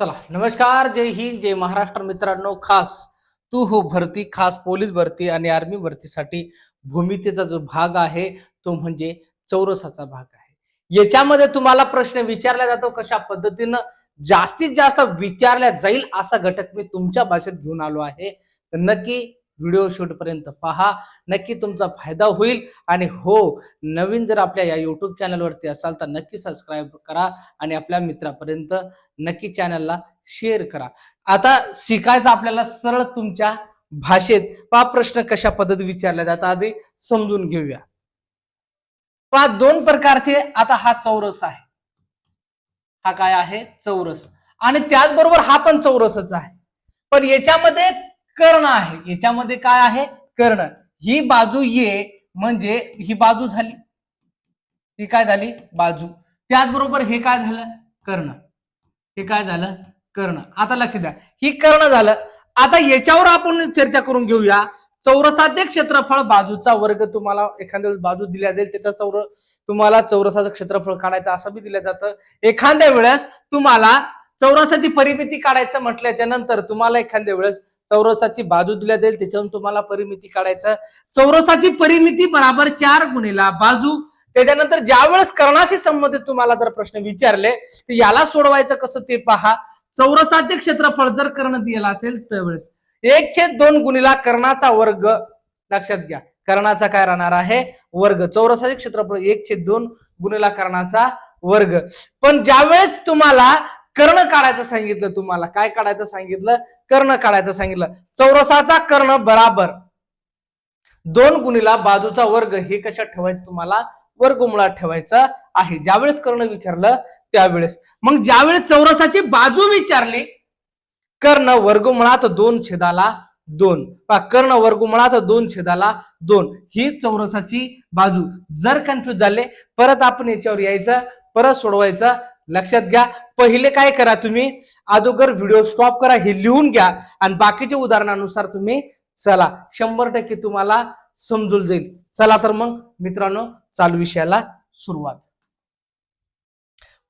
चला नमस्कार जय हिंद जय महाराष्ट्र मित्रांनो. खास तू हो भरती खास पोलीस भरती आणि आर्मी भरतीसाठी भूमितेचा जो भाग आहे तो म्हणजे चौरसाचा भाग आहे. याच्यामध्ये तुम्हाला प्रश्न विचारला जातो कशा पद्धतीनं जास्तीत जास्त विचारल्या जाईल असा घटक मी तुमच्या भाषेत घेऊन आलो आहे. तर नक्की व्हिडिओ शूट पर्यंत पहा. नक्की तुमचा फायदा होईल. आणि हो नवीन जर आपल्या या यूट्यूब चॅनलवरती असाल तर नक्की सबस्क्राईब करा आणि आपल्या मित्रापर्यंत नक्की चॅनलला शेअर करा. आता शिकायचं आपल्याला सरळ तुमच्या भाषेत पहा प्रश्न कशा पद्धती विचारल्या जातात आधी समजून घेऊया. पहा दोन प्रकारचे आता हा चौरस आहे. हा काय आहे? चौरस. आणि त्याचबरोबर हा पण चौरसच आहे. पण याच्यामध्ये कर्ण आहे. याच्यामध्ये काय आहे? कर्ण. ही बाजू ये म्हणजे ही बाजू झाली. ही काय झाली? बाजू. त्याचबरोबर हे काय झालं? कर्ण. हे काय झालं? कर्ण. आता लक्ष द्या. ही कर्ण झालं. आता याच्यावर आपण चर्चा करून घेऊया. चौरसाचे क्षेत्रफळ बाजूचा वर्ग तुम्हाला एखाद्या वेळेस बाजू दिल्या जाईल त्याचा चौर तुम्हाला चौरसाचं क्षेत्रफळ काढायचं असं बी दिलं जातं. एखाद्या वेळेस तुम्हाला चौरसाची परिमिती काढायचं म्हटल्याच्या नंतर तुम्हाला एखाद्या वेळेस चौरसाची बाजू दिल्या जाईल त्याच्यावरून तुम्हाला परिमिती काढायचं. चौरसाची परिमिती बराबर चार गुणिला बाजू. त्याच्यानंतर ज्यावेळेस कर्णाशी संबंधित तुम्हाला जर प्रश्न विचारले तर याला सोडवायचं कसं ते पहा. चौरसाचे क्षेत्रफळ जर कर्ण दिलेला असेल त्यावेळेस एक छेद दोन गुणिला कर्णाचा वर्ग लक्षात घ्या कर्णाचा काय राहणार आहे? वर्ग. चौरसाचे क्षेत्रफळ एक छेद दोन गुणिला कर्णाचा वर्ग. पण ज्यावेळेस तुम्हाला कर्ण काढायचं सांगितलं तुम्हाला. काय काढायचं सांगितलं? कर्ण काढायचं सांगितलं. चौरसाचा कर्ण बराबर. दोन गुणीला बाजूचा वर्ग हे कशा ठेवायचं तुम्हाला? वर्गमुळात ठेवायचं आहे. ज्यावेळेस कर्ण विचारलं त्यावेळेस. मग ज्यावेळेस चौरसाची बाजू विचारली कर्ण वर्गमुळात दोन छेदाला दोन. कर्ण वर्गमुळात दोन छेदाला दोन. ही चौरसाची बाजू. जर कन्फ्युज झाले परत आपण याच्यावर यायचं परत सोडवायचं लक्षात घ्या. पहिले काय करा तुम्ही? अगोदर व्हिडिओ स्टॉप करा हे लिहून घ्या आणि बाकीच्या उदाहरणानुसार तुम्ही चला. शंभर टक्के तुम्हाला समजून जाईल. चला तर मग मित्रांनो चालू विषयाला सुरुवात.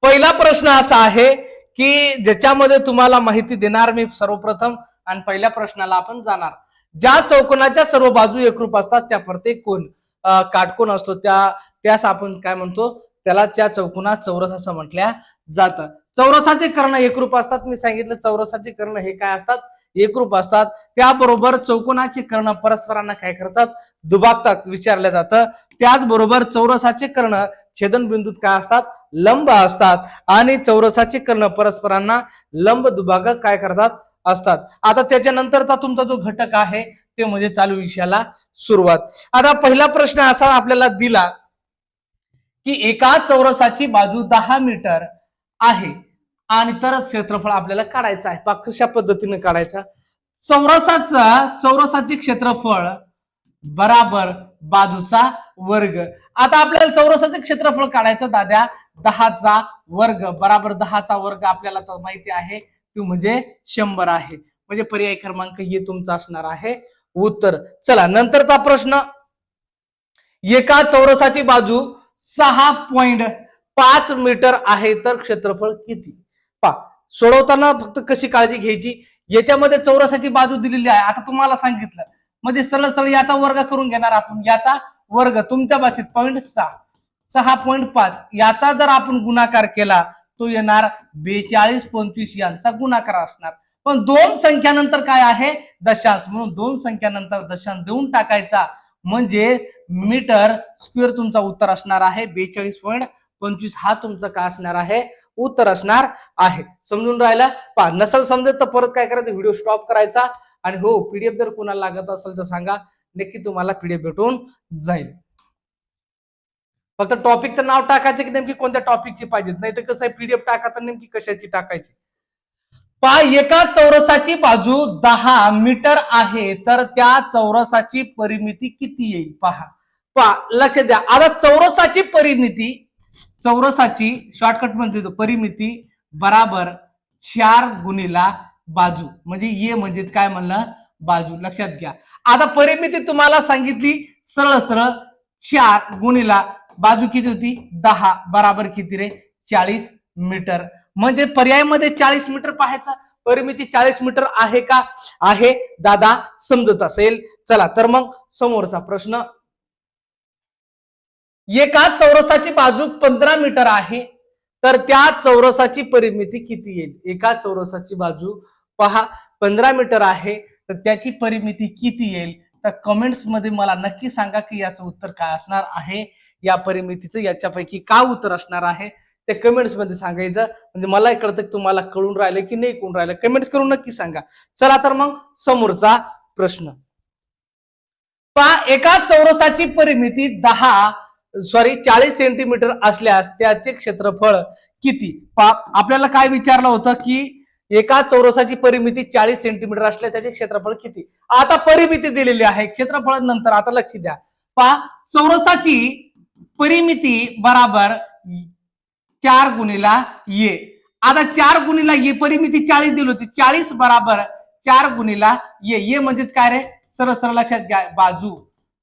पहिला प्रश्न असा आहे की ज्याच्यामध्ये तुम्हाला माहिती देणार मी सर्वप्रथम आणि पहिल्या प्रश्नाला आपण जाणार. ज्या चौकोनाच्या सर्व बाजू एकरूप असतात त्या प्रत्येक कोण काटकोण काटकोन असतो त्या त्यास आपण काय म्हणतो? त्याला त्या चौकुनात चौरस असं म्हटल्या जातं. चौरसाचे कर्ण एकरूप असतात. मी सांगितलं चौरसाचे कर्ण हे काय असतात? एकरूप असतात. त्याबरोबर चौकोनाचे कर्ण परस्परांना काय करतात? दुबागतात विचारलं जातं. त्याचबरोबर चौरसाचे कर्ण छेदन बिंदूत काय असतात? लंब असतात. आणि चौरसाचे कर्ण परस्परांना लंब दुभागक काय करतात? असतात. आता त्याच्यानंतरचा तुमचा जो घटक आहे ते म्हणजे चालू विषयाला सुरुवात. आता पहिला प्रश्न असा आपल्याला दिला की एका चौरसाची बाजू दहा मीटर आहे. आणि तरच क्षेत्रफळ आपल्याला काढायचं आहे. पहा कशा पद्धतीने काढायचा. चौरसाचा चौरसाचे क्षेत्रफळ बराबर बाजूचा वर्ग. आता आपल्याला चौरसाचे क्षेत्रफळ काढायचं दाद्या दहाचा वर्ग. बराबर दहाचा वर्ग आपल्याला तर माहिती आहे. तो म्हणजे शंभर आहे. म्हणजे पर्याय क्रमांक हे तुमचा असणार आहे. उत्तर. चला नंतरचा प्रश्न. एका चौरसाची बाजू सहा पॉइंट पाच मीटर आहे तर क्षेत्रफळ किती? पा सोडवताना फक्त कशी काळजी घ्यायची? याच्यामध्ये चौरसाची बाजू दिलेली आहे. आता तुम्हाला सांगितलं. म्हणजे सरळ सरळ याचा वर्ग करून घेणार आपण. याचा वर्ग तुमच्या भाषेत पॉईंट सहा. सहा पॉईंट पाच. याचा जर आपण गुणाकार केला तो येणार बेचाळीस पंचवीस यांचा गुणाकार असणार. पण दोन संख्यानंतर काय आहे? दशांश. म्हणून दोन संख्यानंतर दशांश देऊन टाकायचा. म्हणजे मीटर स्क्वेअर तुमचा उत्तर असणार आहे. बेचाळीस पॉईंट पंचवीस हा तुमचा काय असणार आहे? उत्तर असणार आहे. समजून राहिला? पहा नसल समजत तर परत काय करायचं? व्हिडिओ स्टॉप करायचा. आणि हो पीडीएफ जर कोणाला लागत असेल तर सांगा. नक्की तुम्हाला पीडीएफ भेटून जाईल. फक्त टॉपिकचं नाव टाकायचं की नेमकी कोणत्या टॉपिकची पाहिजेत? नाही तर कसं आहे? पीडीएफ टाका तर नेमकी कशाची टाकायची? पहा एका चौरसाची बाजू दहा मीटर आहे. तर त्या चौरसाची परिमिती किती येईल? पहा. पहा लक्ष द्या. आता चौरसाची परिमिती चौरसाची शॉर्टकट म्हणते परिमिती बराबर चार गुणिला बाजू. म्हणजे ये म्हणजे काय म्हणलं? बाजू. लक्षात घ्या. आता परिमिती तुम्हाला सांगितली सरळ सरळ चार गुणिला बाजू किती होती? दहा. बराबर किती रे? चाळीस मीटर. म्हणजे पर्यायमध्ये चाळीस मीटर पाहायचा? परिमिती चाळीस मीटर आहे का? आहे. दादा समजत असेल. चला तर मग समोरचा प्रश्न एका चौरसाची बाजू पंधरा मीटर आहे तर त्या चौरसाची परिमिती किती येईल? एका चौरसाची बाजू पहा पंधरा मीटर आहे तर त्याची परिमिती किती येईल? तर कमेंट्समध्ये मला नक्की सांगा की याचं उत्तर काय असणार आहे. या परिमितीचं याच्यापैकी काय उत्तर असणार आहे? ते कमेंट्समध्ये सांगायचं. म्हणजे मला कळतं तर तुम्हाला कळून राहिलं की नाही कळून राहिलं. कमेंट्स करून नक्की सांगा. चला तर मग समोरचा प्रश्न. पहा एका चौरसाची परिमिती दहा सॉरी चाळीस सेंटीमीटर असल्यास त्याचे क्षेत्रफळ किती? पहा आपल्याला काय विचारलं होतं की एका चौरसाची परिमिती चाळीस सेंटीमीटर असल्यास त्याचे क्षेत्रफळ किती? आता परिमिती दिलेली आहे. क्षेत्रफळ नंतर आता लक्ष द्या. पहा चौरसाची परिमिती बराबर चार गुणीला ये आता चार गुणीला ये परिमिती चाळीस दिली होती. चाळीस बराबर चार गुणीला ये ये म्हणजेच काय रे? सरळ सरळ लक्षात घ्या. बाजू.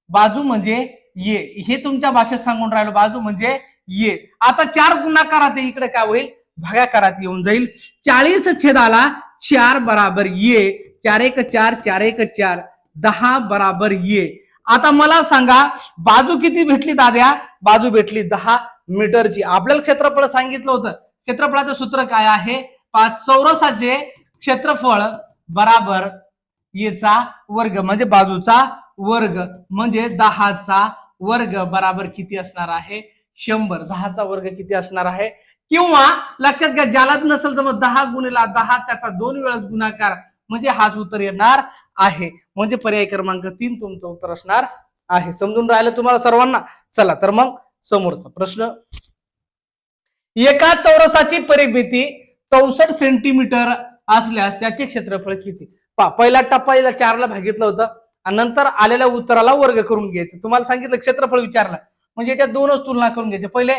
बाजू म्हणजे ये. हे तुमच्या भाषेत सांगून राहिलो बाजू म्हणजे ये. आता चार गुणाकारात इकडे काय होईल? भागाकारात येऊन जाईल. चाळीस छेदाला चार बराबर ये. चार एक चार चार एक चार. दहा बराबर ये. आता मला सांगा बाजू किती भेटली दाद्या? बाजू भेटली दहा मीटरची. आपल्याला क्षेत्रफळ सांगितलं होतं. क्षेत्रफळाचं सूत्र काय आहे? पाच चौरसाचे क्षेत्रफळ बराबर येचा वर्ग म्हणजे बाजूचा वर्ग म्हणजे दहाचा वर्ग बराबर किती असणार आहे? शंभर. दहाचा वर्ग किती असणार आहे? किंवा लक्षात घ्या ज्यालाच नसेल तर मग दहा गुणिला दहा त्याचा दोन वेळेस गुणाकार म्हणजे हाच उत्तर येणार आहे. म्हणजे पर्याय क्रमांक तीन तुमचं उत्तर असणार आहे. समजून राहिलं तुम्हाला सर्वांना? चला तर मग समोरचा प्रश्न. एका चौरसाची परिमिती चौसष्ट सेंटीमीटर असल्यास त्याचे क्षेत्रफळ किती? पा पहिला टप्पा याला चारला भागितलं होतं. आणि नंतर आलेल्या उत्तराला वर्ग करून घ्यायचं. तुम्हाला सांगितलं क्षेत्रफळ विचारलं. म्हणजे याच्या दोनच तुलना करून घ्यायचे. पहिले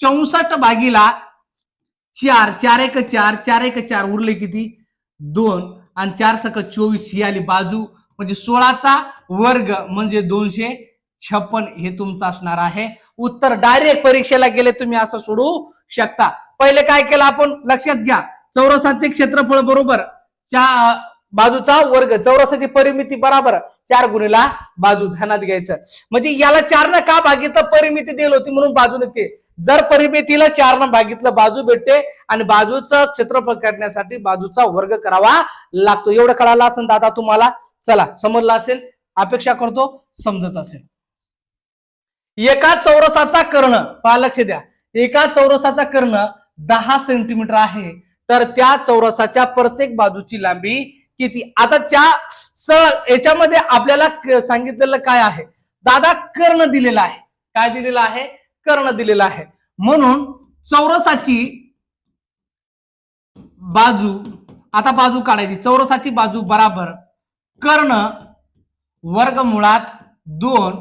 चौसष्ट भागीला चार चार एक चार चार एक चार उरले किती? दोन. आणि चार सक चोवीस ही आली बाजू. म्हणजे सोळाचा वर्ग म्हणजे दोनशे छप्पन हे तुमचं असणार आहे. उत्तर डायरेक्ट परीक्षेला गेले तुम्ही असं सोडू शकता. पहिले काय केलं आपण? लक्षात घ्या. चौरसाचे क्षेत्रफळ बरोबर. चार बाजूचा वर्ग चौरसाची परिमिती बरोबर चार गुणीला बाजू ध्यानात घ्यायचं. म्हणजे याला चारनं का भागितलं? परिमिती दिली होती म्हणून बाजू ते. जर परिमितीला चारनं भागितलं बाजू भेटते आणि बाजूचं क्षेत्रफळ काढण्यासाठी बाजूचा वर्ग करावा लागतो. एवढं कळालं असेल दादा तुम्हाला? चला समजलं असेल? अपेक्षा करतो समजत असेल. एका चौरसाचा कर्ण पहा लक्ष द्या. एका चौरसाचा कर्ण दहा सेंटीमीटर आहे. तर त्या चौरसाच्या प्रत्येक बाजूची लांबी किती? आता त्या स याच्यामध्ये आपल्याला सांगितलेलं काय आहे? दादा कर्ण दिलेला आहे. काय दिलेला आहे? कर्ण दिलेला आहे. म्हणून चौरसाची बाजू आता बाजू काढायची. चौरसाची बाजू बराबर कर्ण वर्ग मुळात दोन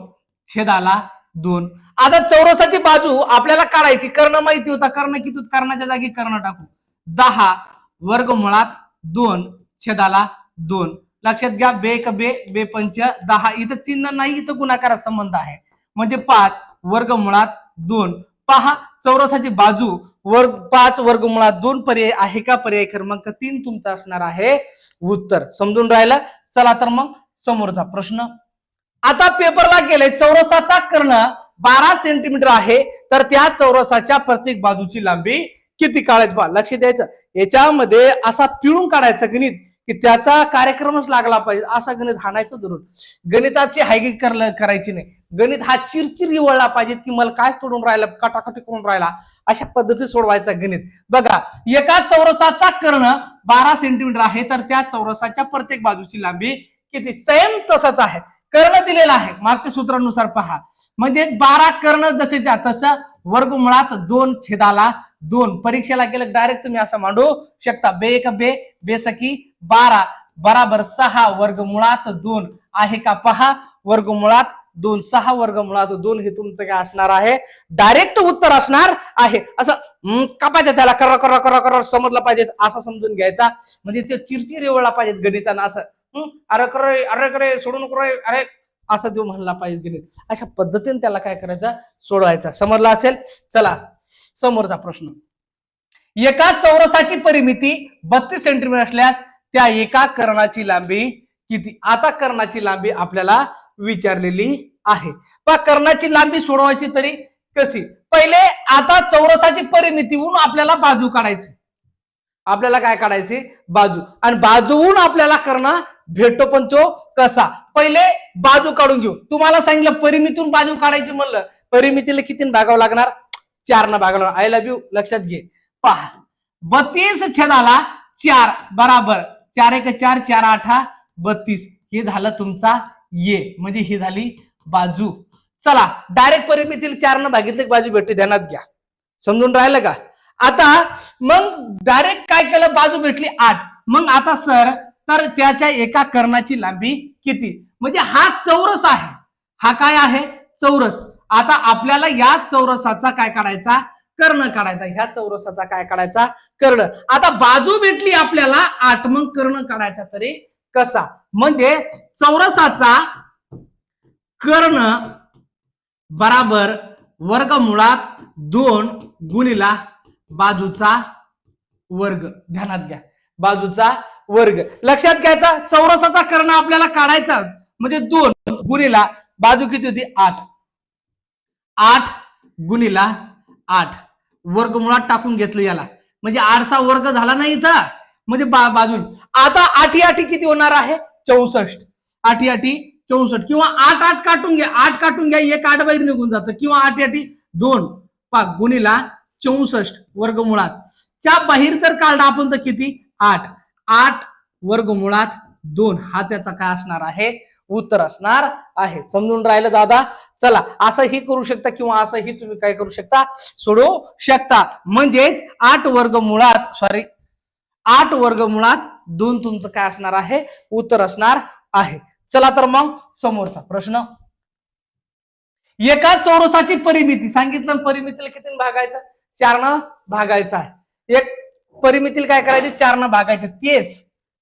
छेदाला दोन. आता चौरसाची बाजू आपल्याला काढायची. कर्ण माहिती होता. कर्ण किती कर्णाच्या जागी कर्ण टाकू. दहा वर्ग मुळात दोन छेदाला दोन. लक्षात घ्या बे क बे बे पंच दहा. इथं चिन्ह नाही इथं गुणाकारा संबंध आहे. म्हणजे पाच वर्ग मुळात दोन. पहा चौरसाची बाजू वर्ग पाच वर्ग मुळात दोन पर्याय आहे का? पर्याय क्रमांक तीन तुमचा असणार आहे उत्तर. समजून राहिलं? चला तर मग समोरचा प्रश्न. आता पेपरला गेले चौरसाचा कर्ण बारा सेंटीमीटर आहे. तर त्या चौरसाच्या प्रत्येक बाजूची लांबी किती? काढायची पहा. लक्ष द्यायचं. याच्यामध्ये असा पिळून काढायचं गणित. की त्याचा कार्यक्रमच लागला पाहिजे असा गणित हाणायचं धरून. गणिताची हायगी करायची नाही. गणित हा चिरचिर वळला पाहिजे की मला काय तोडून राहिला कटाकटी करून राहिला अशा पद्धती सोडवायचा गणित. बघा एका चौरसाचा कर्ण बारा सेंटीमीटर आहे तर त्या चौरसाच्या प्रत्येक बाजूची लांबी किती? सेम तसंच आहे. कर्ण दिलेला आहे. मागच्या सूत्रानुसार पहा. म्हणजे बारा कर्ण जसेच्या तसं वर्गमुळात दोन छेदाला दोन. परीक्षेला गेलं डायरेक्ट तुम्ही असं मांडू शकता. बे एक बे बेसकी बारा बराबर सहा वर्गमुळात दोन आहे का? पहा वर्गमुळात दोन सहा वर्गमुळात दोन हे तुमचं काय असणार आहे? डायरेक्ट उत्तर असणार आहे. असं कापायचं त्याला कर कर कर कर समजलं पाहिजे असं समजून घ्यायचा. म्हणजे ते चिरचिर एवढा पाहिजेत गणितानं असं. हम्म, अरे कर अरे करे सोडून नको अरे. असं तो म्हणला पाहिजे गणित. अशा पद्धतीने त्याला काय करायचं? सोडवायचा. समजला असेल? चला समोरचा प्रश्न. एका चौरसाची परिमिती बत्तीस सेंटीमीटर असल्यास त्या एका कर्णाची लांबी किती? आता कर्णाची लांबी आपल्याला विचारलेली आहे. पहा कर्णाची लांबी सोडवायची तरी कशी? पहिले आता चौरसाची परिमितीहून आपल्याला बाजू काढायची. आपल्याला काय काढायची? बाजू. आणि बाजूहून आपल्याला कर्ण भेटतो पण तो कसा? पहिले बाजू काढून घेऊ. तुम्हाला सांगितलं परिमितीतून बाजू काढायची म्हणलं. परिमितीला किती भागावं लागणार? चार न भागावं आय लव्ह यू लक्षात घे. पहा बत्तीस छेदाला चार बराबर. चार एक चार चार आठा बत्तीस. हे झालं तुमचा ये. म्हणजे ही झाली बाजू. चला डायरेक्ट परिमितील चार न भागितले बाजू भेटते ध्यानात घ्या. समजून राहिलं का? आता मग डायरेक्ट काय केलं? बाजू भेटली आठ. मग आता सर तर त्याच्या एका कर्णाची लांबी किती? म्हणजे हा चौरस आहे. हा काय आहे? चौरस. आता आपल्याला या चौरसाचा काय करायचा? कर्ण काढायचा ह्या चौरसाचा काय काढायचा? कर्ण. आता बाजू भेटली आपल्याला आठ मग कर्ण काढायचा तरी कसा? म्हणजे चौरसाचा कर्ण बराबर वर्ग मुळात दोन गुणिला बाजूचा वर्ग. ध्यानात घ्या. बाजूचा वर्ग. लक्षात घ्यायचा चौरसाचा कर्ण आपल्याला काढायचा. म्हणजे दोन गुणिला बाजू किती होती? आठ. आठ गुणिला आठ. वर्गमुळात टाकून घेतलं याला. म्हणजे आठचा वर्ग झाला नाही इथं. म्हणजे बा बाजून. आता आठी आठी किती होणार आहे? चौसष्ट. आठी आठी चौसष्ट. किंवा आठ आठ काटून घ्या. आठ काटून घ्या एक आठ बाहेर निघून जातं. किंवा आठ आठी दोन. पाच गुणीला चौसष्ट वर्गमुळात च्या बाहेर तर काढला आपण तर किती? आठ. आठ वर्गमुळात दोन. हा त्याचा काय असणार आहे? उत्तर असणार आहे. समजून राहिलं दादा? चला असंही करू शकता किंवा असंही तुम्ही काय करू शकता? सोडवू शकता. म्हणजेच आठ वर्ग मुळात सॉरी आठ वर्ग मुळात दोन तुमचं काय असणार आहे? उत्तर असणार आहे. चला तर मग समोरचा प्रश्न. एका चौरसाची परिमिती सांगितलं परिमितीला किती भागायचं? चारनं भागायचं आहे. एक परिमितीला काय करायचे? चारनं भागायचं. तेच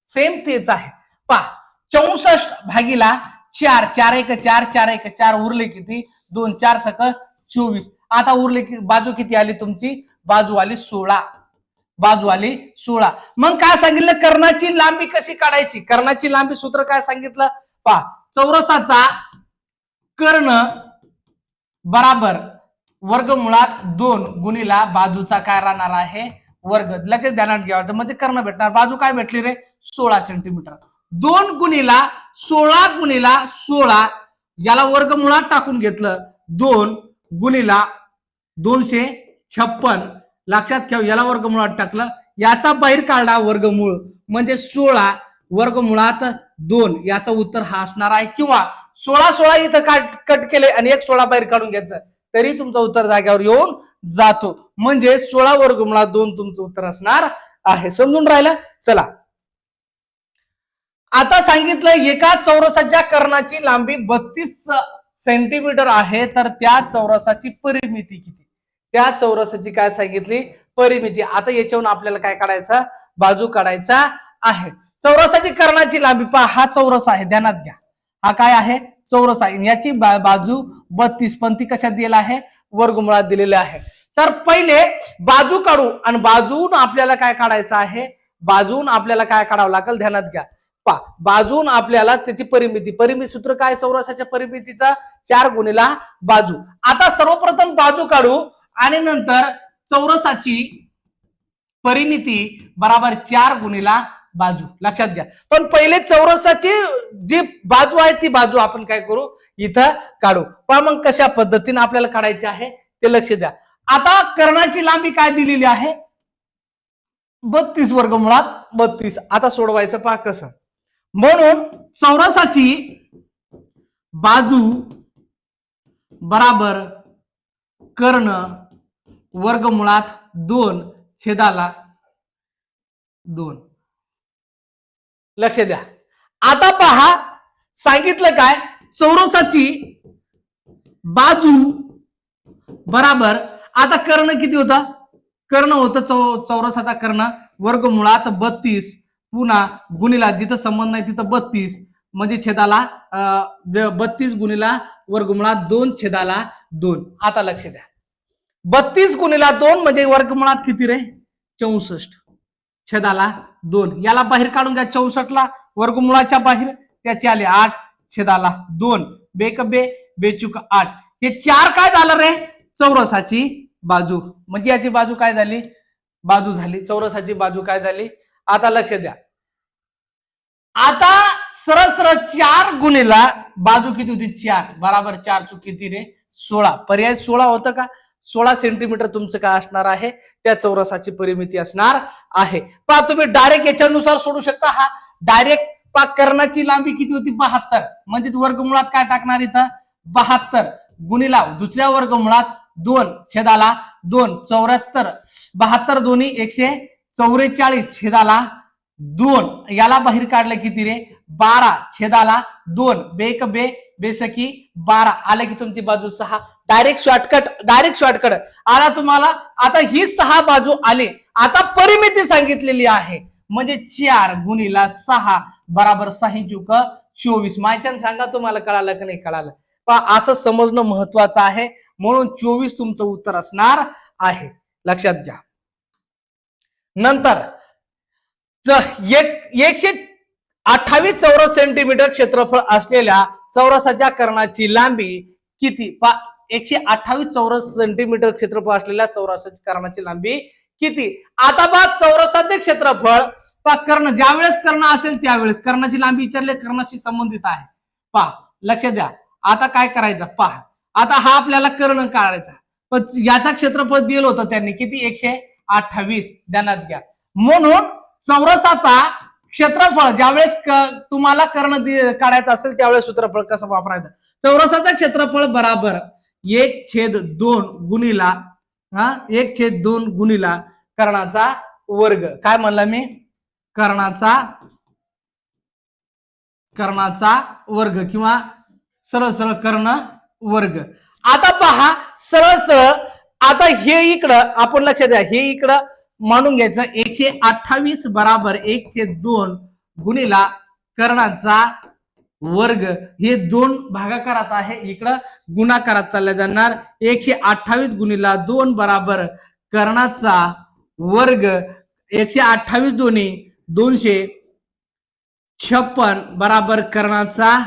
सेम तेच आहे. पहा चौसष्ट भागीला चार चार एक चार चार एक चार उरले किती? दोन चार सक चोवीस. आता उरले कि बाजू किती आली तुमची? बाजू आली सोळा. बाजू आली सोळा. मग काय सांगितलं? कर्णाची लांबी कशी काढायची? कर्णाची लांबी सूत्र काय सांगितलं? पहा चौरसाचा कर्ण बराबर वर्गमुळात दोन गुणीला बाजूचा काय राहणार आहे? वर्ग. लगेच ध्यानात घ्यायचं. म्हणजे कर्ण भेटणार. बाजू काय भेटली रे? सोळा सेंटीमीटर दोन गुणीला सोळा गुणीला सोळा याला वर्गमुळात टाकून घेतलं. दोन गुणीला दोनशे छप्पन. लक्षात ठेव याला वर्गमुळात टाकलं. याचा बाहेर काढला वर्गमूळ. म्हणजे सोळा वर्गमुळात दोन. याचं उत्तर हा असणार आहे. किंवा सोळा सोळा इथं काट कट केले आणि एक सोळा बाहेर काढून घेतलं तरी तुमचं उत्तर जाग्यावर येऊन जातो. म्हणजे सोळा वर्गमुळात दोन तुमचं उत्तर असणार आहे. समजून राहिलं? चला. आता सांगितलं एका चौरसाच्या कर्णाची लांबी बत्तीस सेंटीमीटर आहे तर त्या चौरसाची परिमिती किती? त्या चौरसाची काय सांगितली? परिमिती. आता याच्यावरून आपल्याला काय काढायचं? बाजू काढायचा आहे. चौरसाची कर्णाची लांबी पहा हा चौरस आहे ध्यानात घ्या. हा काय आहे? चौरस आहे. याची बा- बाजू बत्तीस पण ती कशात दिलेला आहे? वर्गमुळात दिलेली आहे. तर पहिले बाजू काढू आणि बाजून आपल्याला काय काढायचं आहे? बाजून आपल्याला काय काढावं लागेल? ध्यानात घ्या. पा बाजून आपल्याला त्याची परिमिती. परिमिती सूत्र काय? चौरसाच्या परिमितीचा चार गुणिला बाजू. आता सर्वप्रथम बाजू काढू आणि नंतर चौरसाची परिमिती बराबर चार गुणिला बाजू. लक्षात घ्या. पण पहिले चौरसाची जी बाजू आहे ती बाजू आपण काय करू? इथं काढू. पण मग कशा पद्धतीने आपल्याला काढायची आहे ते लक्ष द्या. आता कर्णाची लांबी काय दिलेली आहे? बत्तीस वर्ग मुळात बत्तीस. आता सोडवायचं पहा कसं. म्हणून चौरसाची बाजू बराबर कर्ण वर्गमुळात दोन छेदाला दोन. लक्ष द्या. आता पहा सांगितलं काय? चौरसाची बाजू बराबर आता कर्ण किती होता? कर्ण होतं चौ चौरसाचा कर्ण. वर्गमुळात बत्तीस. पुन्हा गुणिला जिथं संबंध नाही तिथं बत्तीस. म्हणजे छेदाला अं, बत्तीस गुणिला वर्गमुळात दोन छेदाला दोन. आता लक्ष द्या. बत्तीस गुणिला दोन म्हणजे वर्गमुळात किती रे? चौसष्ट. छेदाला दोन. याला बाहेर काढून घ्या. चौसष्टला वर्गमुळाच्या बाहेर. त्याचे आले आठ छेदाला दोन. बेक बे बेचुक आठ. हे चार काय झालं रे? चौरसाची बाजू. म्हणजे याची बाजू काय झाली? बाजू झाली. चौरसाची बाजू काय झाली? आता लक्ष द्या. आता सरळ सरळ चार गुणीला बाजू किती होती? चार. बराबर चार चूक किती रे? सोळा. पर्याय सोळा होतं का? सोळा सेंटीमीटर तुमचं काय असणार आहे? त्या चौरसाची परिमिती असणार आहे. पहा तुम्ही डायरेक्ट याच्यानुसार सोडू शकता हा. डायरेक्ट पा कर्णाची लांबी किती होती? बहात्तर. म्हणजे वर्गमुळात काय टाकणार इथं? बहात्तर. गुणीला दुसऱ्या वर्गमुळात दोन. छेदाला दोन. चौऱ्याहत्तर. बहात्तर दोन्ही एकशे चौवेचाळीस छेदाला दोन. याला बाहेर काढलं किती रे? बारा छेदाला दोन. बेक बे बेसकी बारा. आलं की तुमची बाजू सहा. डायरेक्ट शॉर्टकट डायरेक्ट शॉर्टकट आला तुम्हाला? आता ही सहा बाजू आले. आता परिमिती सांगितलेली आहे. म्हणजे चार गुणीला सहा बराबर सहा चुक चोवीस. माहिती सांगा तुम्हाला कळालं की नाही कळालं? पण असं समजणं महत्वाचं आहे. म्हणून चोवीस तुमचं उत्तर असणार आहे. लक्षात घ्या. नंतर एक एकशे अठ्ठावीस चौरस सेंटीमीटर क्षेत्रफळ असलेल्या चौरसाच्या कर्णाची लांबी किती? पा एकशे अठ्ठावीस चौरस सेंटीमीटर क्षेत्रफळ असलेल्या चौरसाच्या कर्णाची लांबी किती? आता बा चौरसाचे क्षेत्रफळ. पा कर्ण ज्यावेळेस कर्ण असेल त्यावेळेस कर्णाची लांबी विचारले कर्णाशी संबंधित आहे. पहा लक्ष द्या. आता काय करायचं? पहा. आता हा आपल्याला कर्ण काढायचा. पण याचा क्षेत्रफळ दिलं होतं त्यांनी. किती? एकशे अठ्ठावीस ध्यानात घ्या. म्हणून चौरसाचा क्षेत्रफळ ज्यावेळेस तुम्हाला कर्ण दि- काढायचं असेल त्यावेळेस सूत्रफळ कसं वापरायचं? चौरसाचा क्षेत्रफळ बराबर एक छेद दोन गुणीला हा एक छेद दोन गुणीला कर्णाचा वर्ग. काय म्हणला मी? कर्णाचा कर्णाचा वर्ग किंवा सरळ सरळ कर्ण वर्ग. आता पहा सरळ सरळ आता हे इकडं आपण लक्ष द्या हे इकडं मानून घ्यायचं एकशे अठ्ठावीस बराबर एक ते दोन गुणीला कर्णाचा वर्ग. हे दोन भागाकारात आहे इकडं गुणाकारात चालल्या जाणार. एकशे अठ्ठावीस गुणीला दोन बराबर कर्णाचा वर्ग. एकशे अठ्ठावीस दोन्ही दोनशे छप्पन बराबर कर्णाचा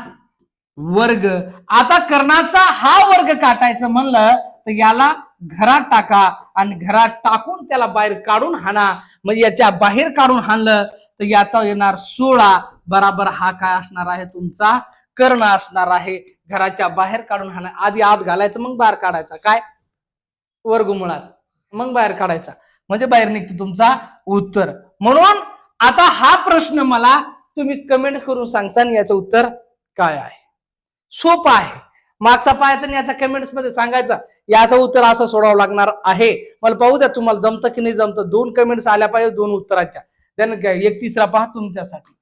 वर्ग. आता कर्णाचा हा वर्ग काटायचं म्हणलं तर याला घरात टाका आणि घरात टाकून त्याला बाहेर काढून हाणा. म्हणजे याच्या बाहेर काढून हाणलं तर याचा येणार सोळा बराबर हा काय असणार आहे? तुमचा कर्ण असणार आहे. घराच्या बाहेर काढून हाणा. आधी आत घालायचं मग बाहेर काढायचा. काय? वर्गमुळात. मग बाहेर काढायचा. म्हणजे बाहेर निघते तुमचा उत्तर. म्हणून आता हा प्रश्न मला तुम्ही कमेंट करून सांगसान याचं उत्तर काय आहे? सोपं आहे. मागचा पाहायचा आणि याचा कमेंट्समध्ये सांगायचा याचं उत्तर असं सोडावं लागणार आहे. मला पाहू द्या तुम्हाला जमतं की नाही जमतं. दोन कमेंट्स आल्या पाहिजे दोन उत्तराच्या. त्यानं एक तिसरा पहा तुमच्यासाठी.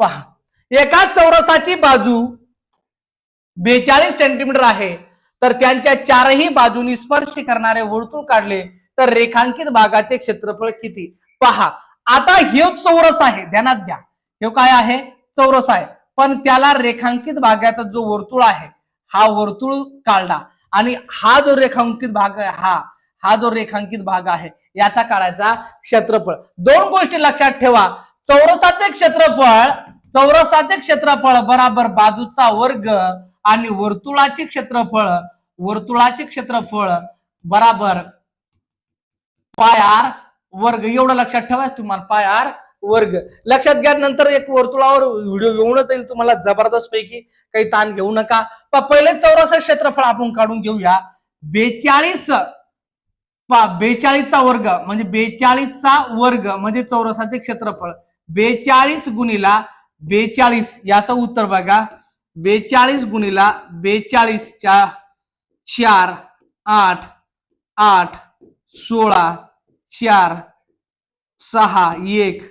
पहा. एका चौरसाची बाजू बेचाळीस सेंटीमीटर आहे. तर त्यांच्या चारही बाजूनी स्पर्श करणारे वर्तुळ काढले तर रेखांकित भागाचे क्षेत्रफळ किती? पहा. आता हे चौरस आहे. ध्यानात घ्या. हे काय आहे? चौरस आहे. पण त्याला रेखांकित भागाचा जो वर्तुळ आहे हा वर्तुळ काढला. आणि हा जो रेखांकित भाग आहे हा हा जो रेखांकित भाग आहे याचा काढायचा क्षेत्रफळ. दोन गोष्टी लक्षात ठेवा. चौरसाचे क्षेत्रफळ चौरसाचे क्षेत्रफळ बराबर बाजूचा वर्ग आणि वर्तुळाचे क्षेत्रफळ वर्तुळाचे क्षेत्रफळ बराबर पाय आर वर्ग. एवढं लक्षात ठेवायचं तुम्हाला पाय आर वर्ग. लक्षात घ्या नंतर एक वर्तुळावर व्हिडिओ येऊनच येईल तुम्हाला जबरदस्त पैकी काही ताण घेऊ नका. पहिले चौरस क्षेत्रफळ आपण काढून घेऊया. बेचाळीस बेचाळीसचा वर्ग म्हणजे बेचाळीसचा वर्ग म्हणजे चौरसाचे क्षेत्रफळ. बेचाळीस गुणीला बेचाळीस याचं उत्तर बघा. बेचाळीस गुणीला बेचाळीसच्या चार आठ आठ सोळा चार सहा एक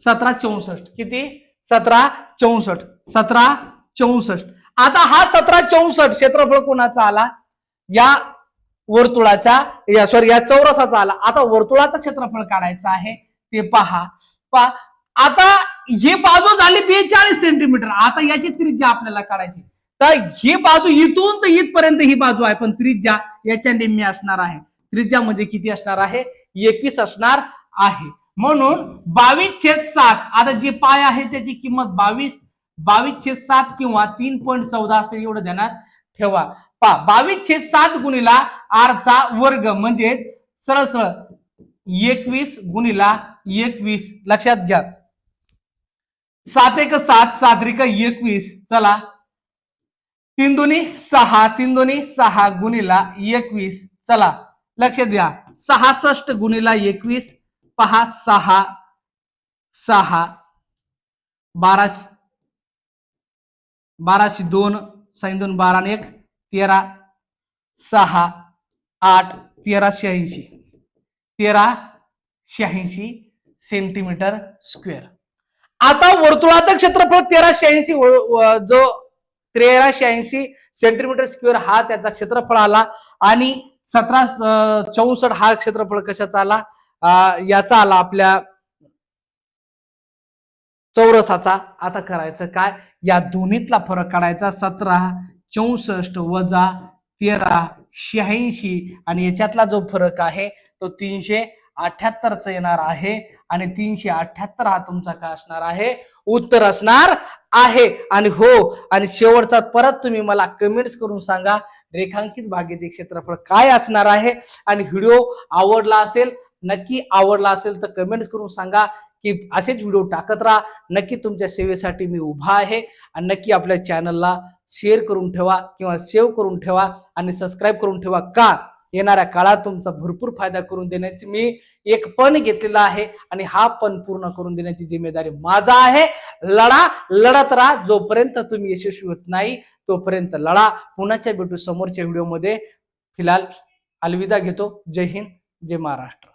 सतरा चौसष्ट. किती? सतरा चौसष्ट. सतरा चौसष्ट. आता हा सतरा चौसष्ट क्षेत्रफळ कोणाचा आला? या वर्तुळाचा या सॉरी या चौरसाचा आला. आता वर्तुळाचं क्षेत्रफळ काढायचं आहे ते पहा. पहा आता ही बाजू झाली बेचाळीस सेंटीमीटर आता याची त्रिज्या आपल्याला काढायची. तर ही बाजू इथून तर इथपर्यंत ही बाजू आहे पण त्रिज्या याच्या निम्मी असणार आहे. त्रिज्या म्हणजे किती असणार आहे? एकवीस असणार आहे. म्हणून बावीस छेद सात आता जे पाय आहे त्याची किंमत बावीस बावीस छेद सात किंवा तीन पॉईंट चौदा असते एवढं ध्यानात ठेवा. पा बावीस छेद सात गुणिला आर चा वर्ग म्हणजे सरळ सरळ एकवीस गुणिला एकवीस. लक्षात घ्या. सात एक सात सात एकवीस. चला. तीन दोन्ही सहा तीन दोन्ही सहा गुणिला एकवीस. चला. लक्ष द्या. सहासष्ट गुणिला एकवीस. पहा सहा सहा. बारा बाराशे दोन साईन दोन बारा आणि एक तेरा सहा आठ तेरा शहाऐंशी. तेरा शहाऐंशी सेंटीमीटर स्क्वेअर आता वर्तुळाचं क्षेत्रफळ तेरा शहाऐंशी जो तेरा शहाऐंशी सेंटीमीटर स्क्वेअर हा त्याचा क्षेत्रफळ आला आणि सतरा चौसष्ट हा क्षेत्रफळ कशाचा आला? याचा आला आपल्या चौरसाचा. आता करायचं काय? या दोन्हीतला फरक काढायचा. सतरा चौसष्ट वजा तेरा शहाऐंशी. आणि याच्यातला जो फरक आहे तो तीनशे अठ्याहत्तरचा येणार आहे. आणि तीनशे अठ्याहत्तर हा तुमचा काय असणार आहे? उत्तर असणार आहे. आणि हो आणि शेवटचा परत तुम्ही मला कमेंट्स करून सांगा रेखांकित भागीचे क्षेत्रफळ काय असणार आहे? आणि व्हिडिओ आवडला असेल नक्की आवडला असेल तर कमेंट्स करून सांगा. की असेच व्हिडिओ टाकत राहा. नक्की तुमच्या सेवेसाठी मी उभा आहे आणि नक्की आपल्या चॅनलला शेअर करून ठेवा किंवा सेव्ह करून ठेवा आणि सबस्क्राईब करून ठेवा. का? येणाऱ्या काळात तुमचा भरपूर फायदा करून देण्याची मी एक पण घेतलेला आहे आणि हा पण पूर्ण करून देण्याची जिम्मेदारी माझा आहे. लढा लढत राहा. जोपर्यंत तुम्ही यशस्वी होत नाही तोपर्यंत लढा. पुन्हाच्या भेटू समोरच्या व्हिडिओमध्ये फिलहाल अलविदा घेतो. जय हिंद जय महाराष्ट्र.